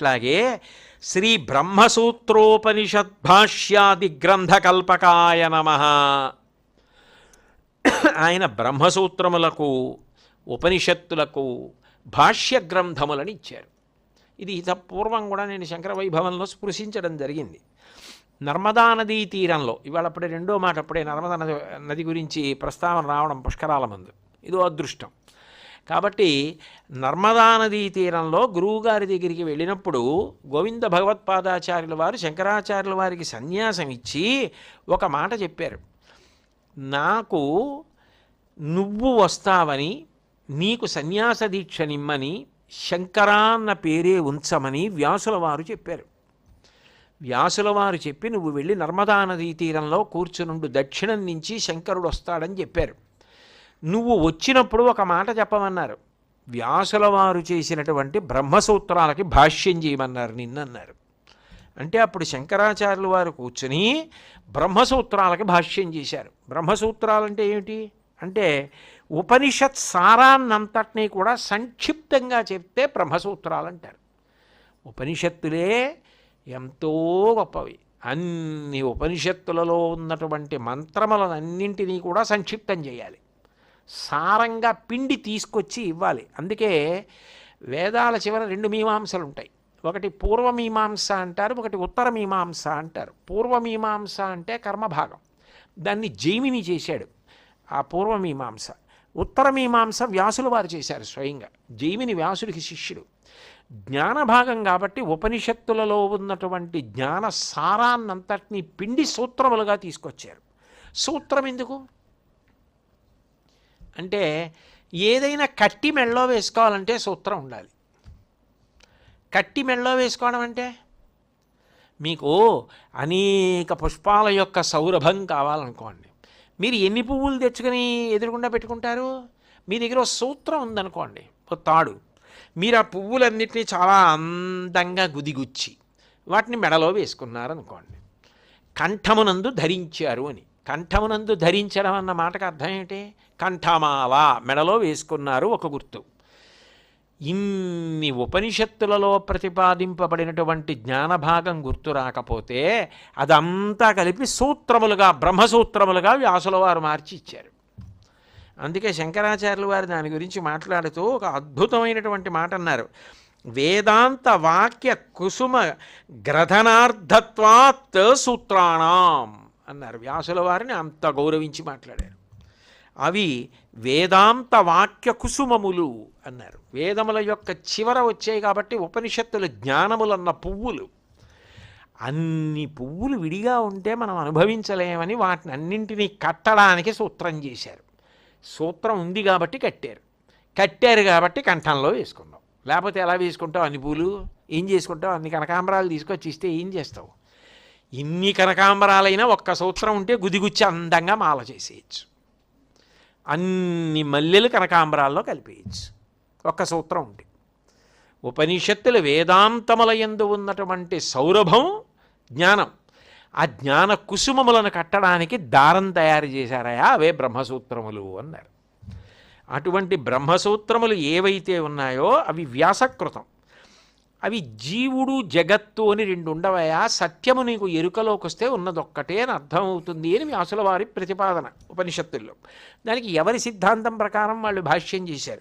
అట్లాగే శ్రీ బ్రహ్మసూత్రోపనిషద్భాష్యాది గ్రంథకల్పకాయ నమ. ఆయన బ్రహ్మసూత్రములకు ఉపనిషత్తులకు భాష్య గ్రంథములని ఇచ్చారు ఇది ఇత పూర్వం కూడా నేను శంకర వైభవంలో స్పృశించడం జరిగింది. నర్మదా నదీ తీరంలో ఇవాళ అప్పుడే రెండో మాట అప్పుడే నర్మదా నది నది గురించి ప్రస్తావన రావడం పుష్కరాల ముందు. ఇదో అదృష్టం. కాబట్టి నర్మదా నదీ తీరంలో గురువుగారి దగ్గరికి వెళ్ళినప్పుడు గోవింద భగవత్పాదాచార్యుల వారు శంకరాచార్యుల వారికి సన్యాసం ఇచ్చి ఒక మాట చెప్పారు. నాకు నువ్వు వస్తావని నీకు సన్యాస దీక్ష నిమ్మని శంకరా అన్న పేరే ఉంచమని వ్యాసుల వారు చెప్పారు. వ్యాసుల వారు చెప్పి నువ్వు వెళ్ళి నర్మదా నదీ తీరంలో కూర్చునుండు. దక్షిణం నుంచి శంకరుడు వస్తాడని చెప్పారు. నువ్వు వచ్చినప్పుడు ఒక మాట చెప్పమన్నారు. వ్యాసుల వారు చేసినటువంటి బ్రహ్మసూత్రాలకి భాష్యం చేయమన్నారు నిన్నన్నారు. అంటే అప్పుడు శంకరాచార్యుల వారు కూర్చుని బ్రహ్మసూత్రాలకి భాష్యం చేశారు. బ్రహ్మసూత్రాలంటే ఏమిటి? అంటే ఉపనిషత్ సారాన్నంతటినీ కూడా సంక్షిప్తంగా చెప్తే బ్రహ్మసూత్రాలు అంటారు ఉపనిషత్తులే ఎంతో గొప్పవి. అన్ని ఉపనిషత్తులలో ఉన్నటువంటి మంత్రములనన్నింటినీ కూడా సంక్షిప్తం చేయాలి. సారంగా పిండి తీసుకొచ్చి ఇవ్వాలి. అందుకే వేదాల చివర రెండు మీమాంసలు ఉంటాయి. ఒకటి పూర్వమీమాంస అంటారు ఒకటి ఉత్తర మీమాంస అంటారు. పూర్వమీమాంస అంటే కర్మభాగం. దాన్ని జైమిని చేశాడు ఆ పూర్వమీమాంస ఉత్తరమీమాంస వ్యాసుల వారు చేశారు స్వయంగా. జైమిని వ్యాసుడికి శిష్యుడు. జ్ఞానభాగం కాబట్టి ఉపనిషత్తులలో ఉన్నటువంటి జ్ఞాన సారాన్నంతటినీ పిండి సూత్రములుగా తీసుకొచ్చారు. సూత్రం ఎందుకు? అంటే ఏదైనా కట్టి మెళ్ళో వేసుకోవాలంటే సూత్రం ఉండాలి. కట్టి మెళ్ళో వేసుకోవడం అంటే మీకు అనేక పుష్పాల యొక్క సౌరభం కావాలనుకోండి. మీరు ఎన్ని పువ్వులు తెచ్చుకొని ఎదురుగుండా పెట్టుకుంటారు? మీ దగ్గర ఒక సూత్రం ఉందనుకోండి ఒక తాడు. మీరు ఆ పువ్వులన్నింటినీ చాలా అందంగా గుదిగుచ్చి వాటిని మెడలో వేసుకున్నారనుకోండి. కంఠమునందు ధరించారు అని. కంఠమునందు ధరించడం అన్న మాటకు అర్థం ఏంటి కంఠమాల మెడలో వేసుకున్నారు ఒక గుర్తు. ఇన్ని ఉపనిషత్తులలో ప్రతిపాదింపబడినటువంటి జ్ఞానభాగం గుర్తు రాకపోతే అదంతా కలిపి సూత్రములుగా బ్రహ్మసూత్రములుగా వ్యాసుల వారు మార్చి ఇచ్చారు. అందుకే శంకరాచార్యులు వారు దాని గురించి మాట్లాడుతూ ఒక అద్భుతమైనటువంటి మాట అన్నారు. వేదాంత వాక్య కుసుమ గ్రథనార్థత్వాత్ సూత్రాణం అన్నారు. వ్యాసుల వారిని అంత గౌరవించి మాట్లాడారు. అవి వేదాంత వాక్య కుసుమములు అన్నారు. వేదముల యొక్క చివర వచ్చాయి కాబట్టి ఉపనిషత్తుల జ్ఞానములన్న పువ్వులు. అన్ని పువ్వులు విడిగా ఉంటే మనం అనుభవించలేమని వాటిని అన్నింటినీ కట్టడానికి సూత్రం చేశారు. సూత్రం ఉంది కాబట్టి కట్టారు. కట్టారు కాబట్టి కంఠంలో వేసుకున్నాం. లేకపోతే ఎలా వేసుకుంటావు? అన్ని పూలు ఏం చేసుకుంటావు? అన్ని కనకాంబరాలు తీసుకొచ్చి ఇస్తే ఏం చేస్తావు? ఇన్ని కనకాంబరాలైనా ఒక్క సూత్రం ఉంటే గుదిగుచ్చి అందంగా మాల చేసేయచ్చు. అన్ని మల్లెలు కనకాంబరాల్లో కలిపేయచ్చు. ఒక్క సూత్రం ఉంది. ఉపనిషత్తుల వేదాంతముల యందు ఉన్నటువంటి సౌరభం జ్ఞానం. ఆ జ్ఞాన కుసుమములను కట్టడానికి దారం తయారు చేశారయా? అవే బ్రహ్మసూత్రములు అన్నారు. అటువంటి బ్రహ్మసూత్రములు ఏవైతే ఉన్నాయో అవి వ్యాసకృతం. అవి జీవుడు జగత్తు అని రెండు ఉండవయా సత్యము నీకు ఎరుకలోకి వస్తే ఉన్నదొక్కటే అని అర్థమవుతుంది అని వ్యాసుల వారి ప్రతిపాదన ఉపనిషత్తుల్లో. దానికి ఎవరి సిద్ధాంతం ప్రకారం వాళ్ళు భాష్యం చేశారు?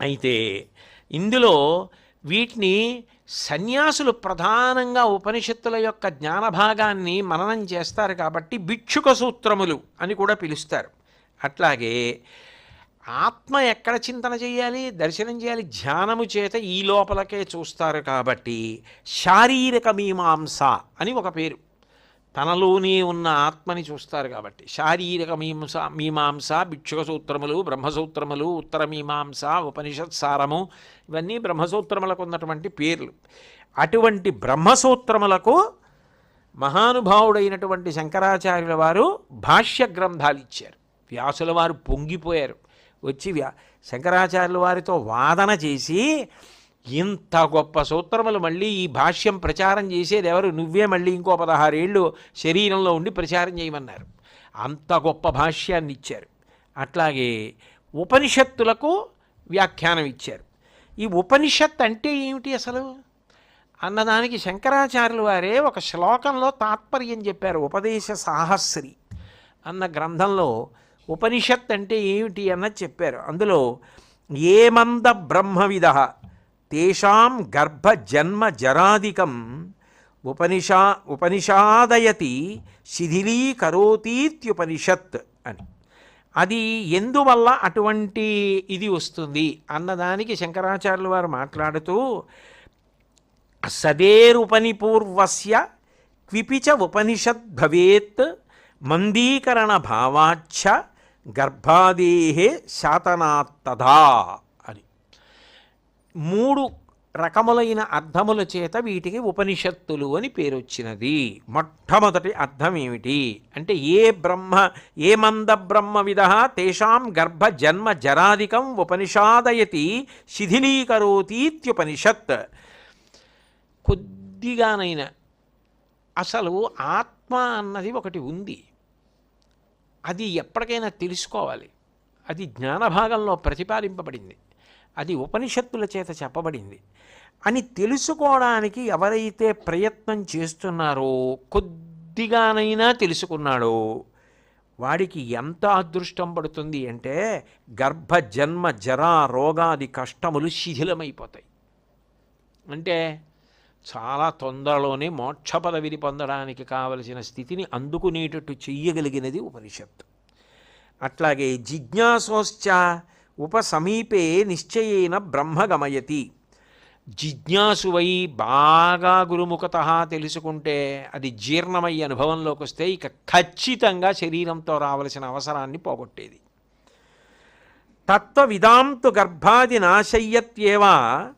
అయితే ఇందులో వీటిని సన్యాసులు ప్రధానంగా ఉపనిషత్తుల యొక్క జ్ఞానభాగాన్ని మననం చేస్తారు కాబట్టి భిక్షుక సూత్రములు అని కూడా పిలుస్తారు. అట్లాగే ఆత్మ ఎక్కడ చింతన చేయాలి? దర్శనం చేయాలి? ధ్యానము చేత ఈ లోపలకే చూస్తారు కాబట్టి శారీరక మీమాంస అని ఒక పేరు. తనలోనే ఉన్న ఆత్మని చూస్తారు కాబట్టి. శారీరక మీమాంస మీమాంస భిక్షుక సూత్రములు బ్రహ్మసూత్రములు ఉత్తర మీమాంస ఉపనిషత్ సారము ఇవన్నీ బ్రహ్మసూత్రములకు ఉన్నటువంటి పేర్లు. అటువంటి బ్రహ్మసూత్రములకు మహానుభావుడైనటువంటి శంకరాచార్యుల వారు భాష్య గ్రంథాలు ఇచ్చారు. వ్యాసుల వారు పొంగిపోయారు. వచ్చి వ్యా శంకరాచార్యుల వారితో వాదన చేసి ఇంత గొప్ప సూత్రములు మళ్ళీ ఈ భాష్యం ప్రచారం చేసేది ఎవరు? నువ్వే మళ్ళీ ఇంకో పదహారేళ్ళు శరీరంలో ఉండి ప్రచారం చేయమన్నారు. అంత గొప్ప భాష్యాన్ని ఇచ్చారు. అట్లాగే ఉపనిషత్తులకు వ్యాఖ్యానం ఇచ్చారు. ఈ ఉపనిషత్ అంటే ఏమిటి అసలు? అన్నదానికి శంకరాచార్యులు వారే ఒక శ్లోకంలో తాత్పర్యం చెప్పారు. ఉపదేశ సాహస్రి అన్న గ్రంథంలో ఉపనిషత్ అంటే ఏమిటి అన్నది చెప్పారు. అందులో ఏమంద బ్రహ్మవిద తేషాం గర్భ జన్మ జరాదికం ఉపనిషా ఉపనిషాదయతి శిథిలీకరోతీత్యుపనిషత్ అని. అది ఎందువల్ల అటువంటి ఇది వస్తుంది? అన్నదానికి శంకరాచార్యులు వారు మాట్లాడుతూ సదేరుపనిపూర్వస్య క్విపిచ ఉపనిషద్ భవేత్ మందీకరణ భావాచ్ఛ గర్భాదేహే శాతనాత్తదా అని. మూడు రకములైన అర్థముల చేత వీటికి ఉపనిషత్తులు అని పేరు వచ్చినది మొట్టమొదటి అర్థం ఏమిటి అంటే ఏ బ్రహ్మ ఏ మంద బ్రహ్మ విధ తేషాం గర్భ జన్మ జరాదికం ఉపనిషాదయతి శిథిలీకరోతీత్యుపనిషత్. కొద్దిగానైనా అసలు ఆత్మ అన్నది ఒకటి ఉంది. అది ఎప్పటికైనా తెలుసుకోవాలి. అది జ్ఞానభాగంలో ప్రతిపాదింపబడింది. అది ఉపనిషత్తుల చేత చెప్పబడింది. అని తెలుసుకోవడానికి ఎవరైతే ప్రయత్నం చేస్తున్నారో కొద్దిగానైనా తెలుసుకున్నాడో వాడికి ఎంత అదృష్టం పడుతుంది అంటే గర్భ జన్మ జరా రోగాది కష్టములు శిథిలమైపోతాయి. అంటే చాలా తొందరలోనే మోక్ష పదవిని పొందడానికి కావలసిన స్థితిని అందుకునేటట్టు చెయ్యగలిగినది ఉపనిషత్తు. అట్లాగే జిజ్ఞాసోశ్చ ఉపసమీపే నిశ్చయేన బ్రహ్మగమయతి. జిజ్ఞాసువై బాగా గురుముఖత తెలుసుకుంటే అది జీర్ణమయ్యే అనుభవంలోకి వస్తే ఇక ఖచ్చితంగా శరీరంతో రావలసిన అవసరాన్ని పోగొట్టేది. తత్వవిదాంతు గర్భాది నాశయ్యత్యేవా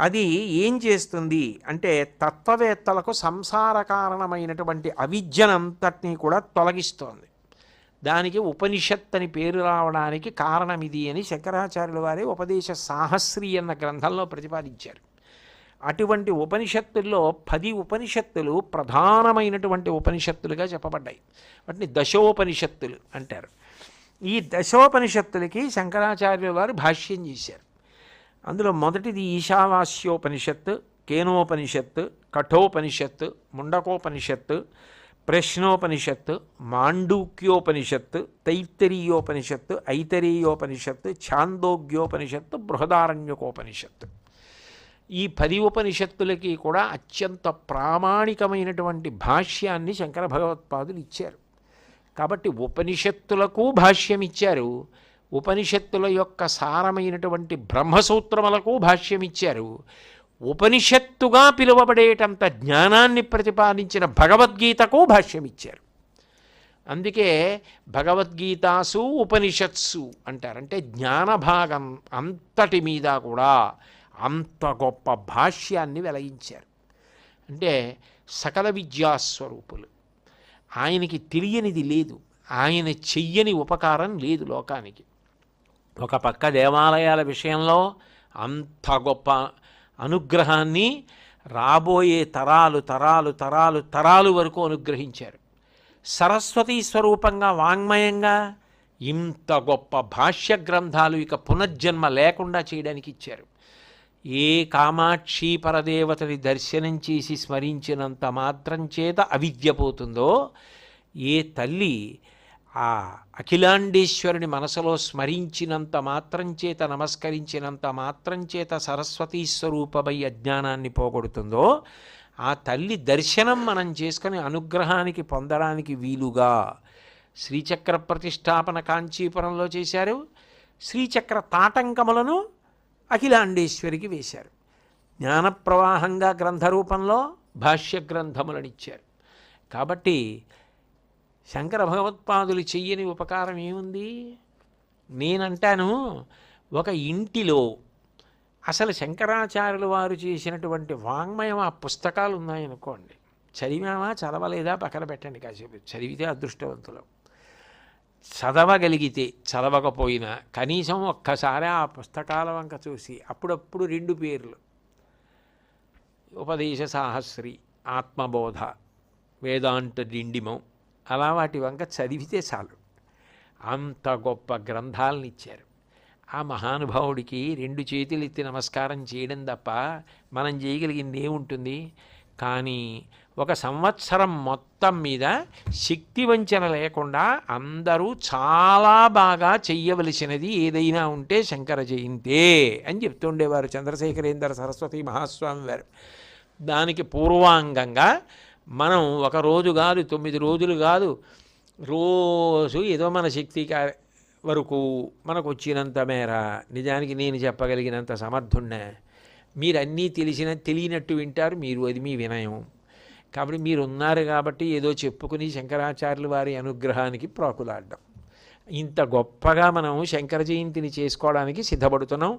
అది ఏం చేస్తుంది అంటే తత్వవేత్తలకు సంసార కారణమైనటువంటి అవిద్యనంతటినీ కూడా తొలగిస్తోంది. దానికి ఉపనిషత్ అని పేరు రావడానికి కారణం ఇది అని శంకరాచార్యుల వారే ఉపదేశ సాహస్రి అన్న గ్రంథంలో ప్రతిపాదించారు. అటువంటి ఉపనిషత్తుల్లో పది ఉపనిషత్తులు ప్రధానమైనటువంటి ఉపనిషత్తులుగా చెప్పబడ్డాయి. వాటిని దశోపనిషత్తులు అంటారు. ఈ దశోపనిషత్తులకి శంకరాచార్యుల వారు భాష్యం చేశారు. అందులో మొదటిది ఈశావాస్యోపనిషత్ కేనోపనిషత్ కఠోపనిషత్ ముండకోపనిషత్ ప్రశ్నోపనిషత్ మాండూక్యోపనిషత్ తైత్తరీయోపనిషత్ ఐతరీయోపనిషత్ ఛాందోగ్యోపనిషత్ బృహదారణ్యకోపనిషత్ ఈ పది ఉపనిషత్తులకి కూడా అత్యంత ప్రామాణికమైనటువంటి భాష్యాన్ని శంకర భగవత్పాదులు ఇచ్చారు. కాబట్టి ఉపనిషత్తులకు భాష్యం ఇచ్చారు ఉపనిషత్తుల యొక్క సారమైనటువంటి బ్రహ్మసూత్రములకు భాష్యమిచ్చారు. ఉపనిషత్తుగా పిలువబడేటంత జ్ఞానాన్ని ప్రతిపాదించిన భగవద్గీతకు భాష్యమిచ్చారు. అందుకే భగవద్గీతాసు ఉపనిషత్సు అంటారంటే జ్ఞానభాగం అంతటి మీద కూడా అంత గొప్ప భాష్యాన్ని వెలగించారు అంటే సకల విద్యాస్వరూపులు. ఆయనకి తెలియనిది లేదు. ఆయన చెయ్యని ఉపకారం లేదు లోకానికి. ఒక పక్క దేవాలయాల విషయంలో అంత గొప్ప అనుగ్రహాన్ని రాబోయే తరాలు తరాలు తరాలు తరాలు వరకు అనుగ్రహించారు. సరస్వతీ స్వరూపంగా వాంగ్మయంగా ఇంత గొప్ప భాష్య గ్రంథాలు ఇక పునర్జన్మ లేకుండా చేయడానికి ఇచ్చారు. ఏ కామాక్షి పరదేవతని దర్శనం చేసి స్మరించినంత మాత్రం చేత అవిద్య పోతుందో ఏ తల్లి ఆ అఖిలాండేశ్వరుని మనసులో స్మరించినంత మాత్రం చేత నమస్కరించినంత మాత్రం చేత సరస్వతీ స్వరూపమై అజ్ఞానాన్ని పోగొడుతుందో ఆ తల్లి దర్శనం మనం చేసుకుని అనుగ్రహానికి పొందడానికి వీలుగా శ్రీచక్ర ప్రతిష్టాపన కాంచీపురంలో చేశారు. శ్రీచక్ర తాటంకములను అఖిలాండేశ్వరికి వేశారు. జ్ఞానప్రవాహంగా గ్రంథరూపంలో భాష్య గ్రంథములనిచ్చారు కాబట్టి శంకర భగవత్పాదులు చెయ్యని ఉపకారం ఏముంది? నేనంటాను ఒక ఇంటిలో అసలు శంకరాచార్యుల వారు చేసినటువంటి వాంగ్మయం ఆ పుస్తకాలు ఉన్నాయనుకోండి చదివామా చదవలేదా? పక్కన పెట్టండి కాసేపు. చదివితే అదృష్టవంతులు. చదవగలిగితే చదవకపోయినా కనీసం ఒక్కసారి ఆ పుస్తకాల వంక చూసి అప్పుడప్పుడు రెండు పేర్లు. ఉపదేశ సాహస్రి ఆత్మబోధ వేదాంత డిండిమం. అలా వాటి వంక చదివితే చాలు. అంత గొప్ప గ్రంథాలను ఇచ్చారు ఆ మహానుభావుడికి రెండు చేతులు ఎత్తి నమస్కారం చేయడం తప్ప మనం చేయగలిగింది ఏముంటుంది? కానీ ఒక సంవత్సరం మొత్తం మీద శక్తి వంచన లేకుండా అందరూ చాలా బాగా చెయ్యవలసినది ఏదైనా ఉంటే శంకర జయంతే అని చెప్తుండేవారు చంద్రశేఖరేంద్ర సరస్వతి మహాస్వామి వారు. దానికి పూర్వాంగంగా మనం ఒక రోజు కాదు తొమ్మిది రోజులు కాదు రోజు ఏదో మన శక్తి వరకు మనకు వచ్చినంత మేర నిజానికి నేను చెప్పగలిగినంత సమర్థుణ్ణే. మీరు అన్నీ తెలిసిన తెలియనట్టు వింటారు మీరు అది మీ వినయం. కాబట్టి మీరు ఉన్నారు కాబట్టి ఏదో చెప్పుకుని శంకరాచార్యులు వారి అనుగ్రహానికి ప్రాకులాడ్డం. ఇంత గొప్పగా మనం శంకర జయంతిని చేసుకోవడానికి సిద్ధపడుతున్నాం.